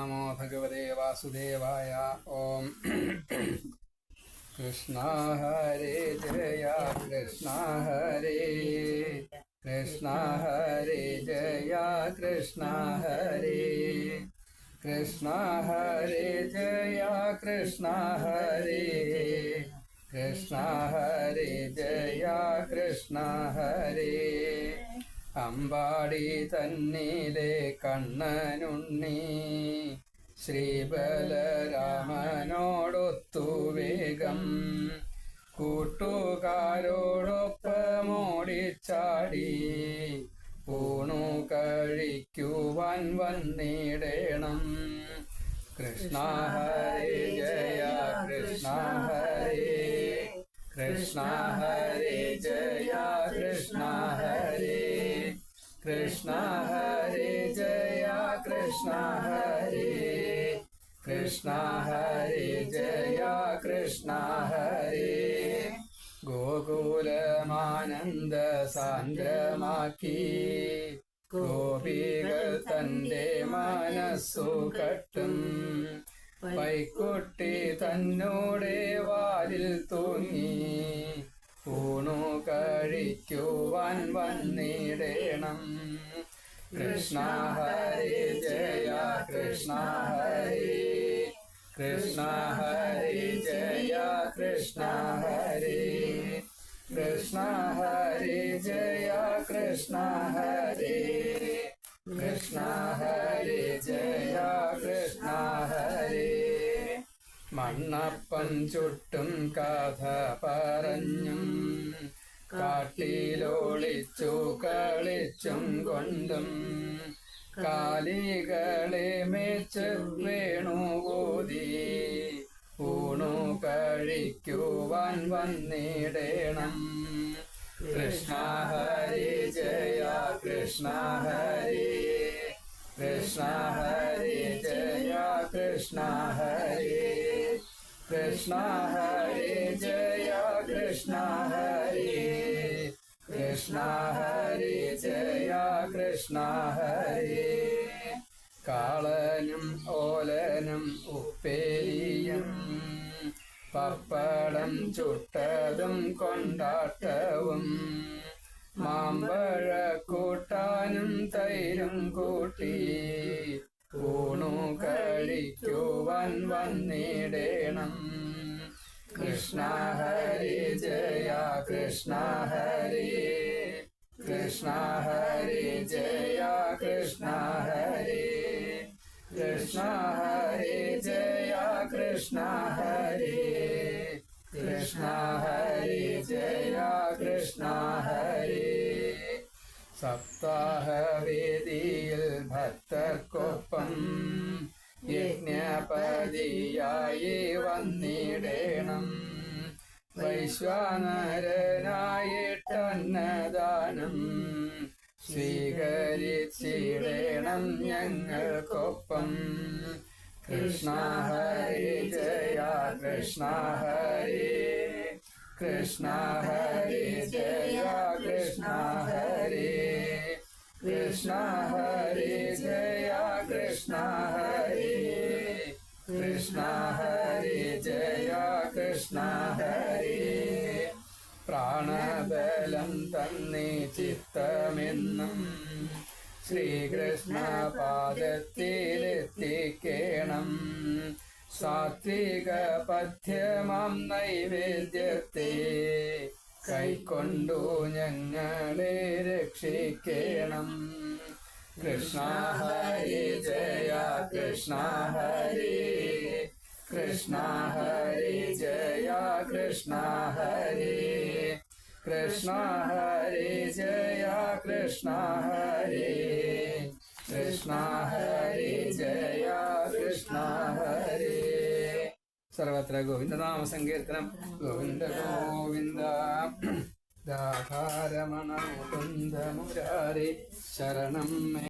നമോ ഭഗവതേ വാസുദേവായ ഓം കൃഷ്ണ ഹരേ ജയ കൃഷ്ണ ഹരേ കൃഷ്ണ ഹരേ ജയ കൃഷ്ണ ഹരേ കൃഷ്ണ ഹരേ ജയ കൃഷ്ണ ഹരേ കൃഷ്ണ ഹരേ ജയ കൃഷ്ണ ഹരേ അമ്പാടി തന്നിലെ കണ്ണനുണ്ണി ശ്രീബലരാമനോടൊത്തു വേഗം കൂട്ടുകാരോടൊപ്പമോടിച്ചാടി ഊണു കഴിക്കുവാൻ വന്നിടണം. കൃഷ്ണ ഹരി ജയ കൃഷ്ണ ഹരി കൃഷ്ണ ഹരി ജയ കൃഷ്ണ ഹരേ. കൃഷ്ണ ഹരേ ജയ കൃഷ്ണ ഹരേ. കൃഷ്ണ ഹരേ ജയ കൃഷ്ണ ഹരേ. ഗോകുലമാനന്ദ സാന്ദ്രമാക്കി. ഗോപികൾ തന്റെ മനസ്സു കട്ടും. പൈക്കുട്ടി തന്നോടെ വാലിൽ തൂങ്ങി. ഊണു കഴിക്കുവാൻ വന്നിടണം. കൃഷ്ണ ഹരേ ജയ കൃഷ്ണ ഹരേ. കൃഷ്ണ ഹരേ ജയ കൃഷ്ണ ഹരേ. കൃഷ്ണ ഹരേ ജയ കൃഷ്ണ ഹരേ. മണ്ണപ്പൻ ചുട്ടും കഥ പറഞ്ഞും കാട്ടിലോളിച്ചു കളിച്ചും കൊണ്ടും കാലികളെ മേച്ച് വേണുകൂതി ഊണു കഴിക്കുവാൻ വന്നിടേണം. കൃഷ്ണ ഹരി ജയ കൃഷ്ണ ഹരി. കൃഷ്ണ ഹരി ജയ കൃഷ്ണ ഹരേ. കൃഷ്ണ ഹരി ജയ കൃഷ്ണ ഹരി. കൃഷ്ണ ഹരി ജയ കൃഷ്ണ ഹരി. കാളനും ഓലനും ഉപ്പേരിയും പപ്പടം ചുട്ടതും കൊണ്ടാട്ടവും മാമ്പഴ കൂട്ടാനും തൈരും കൂട്ടി വന്നിടണം കൃഷ്ണ ഹരേ ജയ കൃഷ്ണ ഹരേ. കൃഷ്ണ ഹരേ ജയ കൃഷ്ണ ഹരേ. കൃഷ്ണ ഹരേ ജയ കൃഷ്ണ ഹരേ. കൃഷ്ണ ഹരേ ജയ കൃഷ്ണ ഹരേ. സപ്താഹവേദിയിൽ ഭക്തർക്കൊപ്പം യജ്ഞപതിയായി വന്നിടേണം. വൈശ്വാനരനായിട്ടന്നദാനം. സ്വീകരിച്ചിടേണം ഞങ്ങൾക്കൊപ്പം. കൃഷ്ണ ഹരി ജയ കൃഷ്ണ ഹരി. കൃഷ്ണ ഹരി ജയ കൃഷ്ണ ഹരി. കൃഷ്ണ ഹരേ കൃഷ്ണ ഹരേ. പ്രാണബലം തന്നെ ചിത്തമെന്നും ശ്രീകൃഷ്ണ പാദത്തിലെത്തിക്കേണം. സാത്വിക പഥ്യമാം നൈവേദ്യത്തെ കൈക്കൊണ്ടു ഞങ്ങളെ രക്ഷിക്കണം. കൃഷ്ണ ഹരി ജയ കൃഷ്ണ ഹരേ. കൃഷ്ണ ഹരി ജയ കൃഷ്ണ ഹരി കൃഷ്ണ ഹരി ജയ കൃഷ്ണ ഹരി കൃഷ്ണ ഹരി ജയ കൃഷ്ണ ഹരി സർവത്ര ഗോവിന്ദനാമ സങ്കീർത്തനം ഗോവിന്ദ. ഗോവിന്ദ ദാഹാരമണ മുകുന്ദ മുരാരി. ശരണം